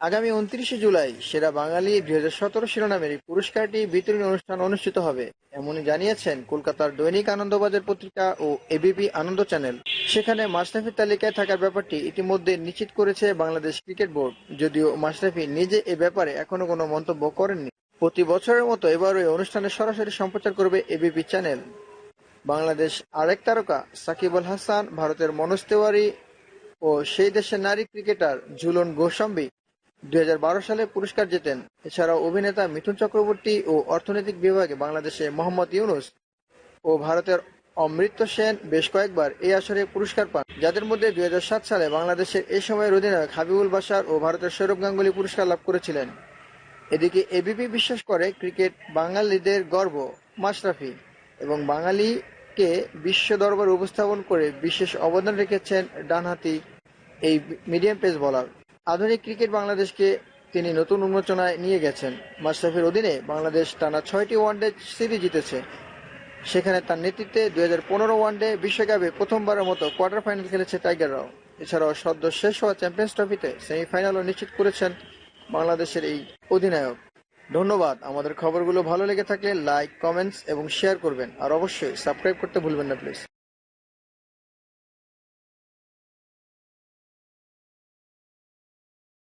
আগামী উনত্রিশে জুলাই সেরা বাঙালি দুই হাজার সতেরো শিরোনামের এই পুরস্কারটি বিতরণী অনুষ্ঠান অনুষ্ঠিত হবে। এমনই জানিয়েছেন কলকাতার দৈনিক আনন্দবাজার পত্রিকা ও এবিপি আনন্দ চ্যানেল। সেখানে মাশরাফির তালিকায় থাকার ব্যাপারটি ইতিমধ্যে নিশ্চিত করেছে বাংলাদেশ ক্রিকেট বোর্ড। যদিও মাশরাফি নিজে এ ব্যাপারে এখনও কোনো মন্তব্য করেননি। প্রতি বছরের মতো এবারও এই অনুষ্ঠানে সরাসরি সম্প্রচার করবে এবিপি চ্যানেল। বাংলাদেশ আরেক তারকা সাকিব আল হাসান, ভারতের মনোজ তেওয়ারি ও সেই দেশের নারী ক্রিকেটার ঝুলন গোস্বামী দুই হাজার বারো সালে পুরস্কার জেতেন। এছাড়াও অভিনেতা মিঠুন চক্রবর্তী ও অর্থনৈতিক বিভাগে বাংলাদেশে মোহাম্মদ ইউনুস ও ভারতের অমৃত্য সেন বেশ কয়েকবার এই আসরে পুরস্কার পান, যাদের মধ্যে দুই হাজার সাত সালে বাংলাদেশের এই সময়ের অধিনায়ক হাবিবুল বাসার ও ভারতের সৌরভ গাঙ্গুলি পুরস্কার লাভ করেছিলেন। এদিকে এবিপি বিশ্বাস করে ক্রিকেট বাঙালিদের গর্ব, মাশরাফি, এবং বাঙালিকে বিশ্ব দরবার উপস্থাপন করে বিশেষ অবদান রেখেছেন ডানহাতি এই মিডিয়াম পেস বলার। আধুনিক ক্রিকেট বাংলাদেশকে তিনি নতুন উন্মোচনায় নিয়ে গেছেন। মাশরাফির অধীনে বাংলাদেশ টানা ছয়টি ওয়ানডে সিরিজ জিতেছে। সেখানে তার নেতৃত্বে দুই হাজার পনেরো ওয়ানডে বিশ্বকাপে প্রথমবারের মতো কোয়ার্টার ফাইনাল খেলেছে টাইগাররাও এছাড়াও সদ্য শেষ হওয়া চ্যাম্পিয়ন্স ট্রফিতে সেমিফাইনালও নিশ্চিত করেছেন বাংলাদেশের এই অধিনায়ক। ধন্যবাদ। আমাদের খবরগুলো ভালো লেগে থাকলে লাইক, কমেন্টস এবং শেয়ার করবেন। আর অবশ্যই সাবস্ক্রাইব করতে ভুলবেন না, প্লিজ।